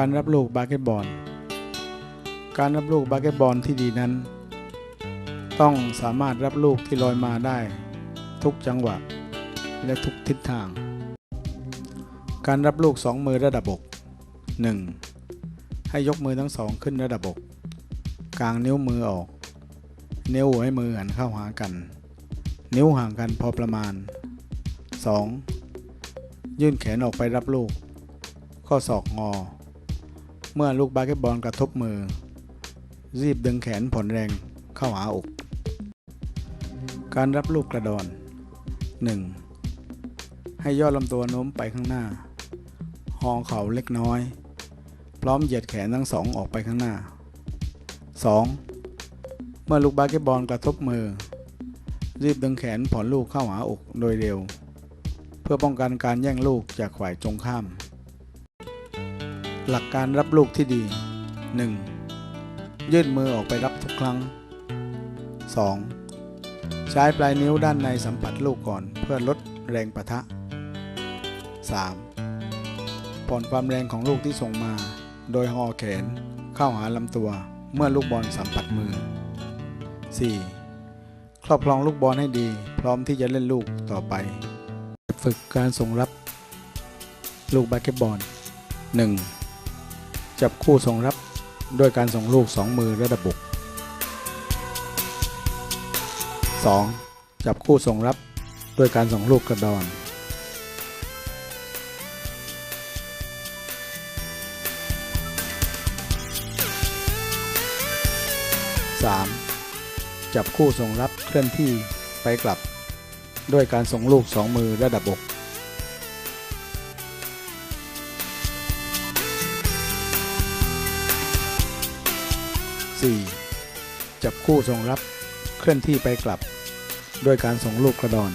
การรับลูกบาสเกตบอล การรับลูกบาสเกตบอลที่ดีนั้น ต้องสามารถรับลูกที่ลอยมาได้ ทุกจังหวะ และทุกทิศทาง การรับลูกสองมือระดับอก 1. ให้ยกมือทั้งสองขึ้นระดับอกกางนิ้วมือออก นิ้วหัวให้มือหันเข้าหากัน นิ้วห่างกันพอประมาณ 2. ยื่นแขนออกไปรับลูก ข้อศอกงอ เมื่อลูกบาสเกตบอลกระทบมือ รีบดึงแขนผ่อนแรงเข้าหาอก การรับลูกกระดอน 1. ให้ย่อลำตัวโน้มไปข้างหน้าหองเข่าเล็กน้อย พร้อมเหยียดแขนทั้งสองออกไปข้างหน้า 2. เมื่อลูกบาสเกตบอลกระทบมือ รีบดึงแขนผ่อนลูกเข้าหาอกโดยเร็ว เพื่อป้องกันการแย่งลูกจากฝ่ายตรงข้าม หลักการรับลูกที่ดี 1. ยื่นมือออกไปรับทุกครั้ง 2. ใช้ปลายนิ้วด้านในสัมผัสลูกก่อนเพื่อลดแรงประทะ 3. ผ่อนความแรงของลูกที่ส่งมา โดยห่อแขนเข้าหาลำตัวเมื่อลูกบอลสัมผัสมือ 4. ครอบครองลูกบอลให้ดี พร้อมที่จะเล่นลูกต่อไป ฝึกการส่งรับ ลูกบาสเกตบอล 1. จับคู่ส่งรับด้วยการส่งลูก 2 มือระดับอก 2. จับคู่ส่งรับด้วยการส่งลูกกระดอน 3. จับคู่ส่งรับเคลื่อนที่ไปกลับ ด้วยการส่งลูก 2 มือระดับอก 4. จับคู่ส่งรับเคลื่อนที่ไปกลับ ด้วยการส่งลูกกระดอน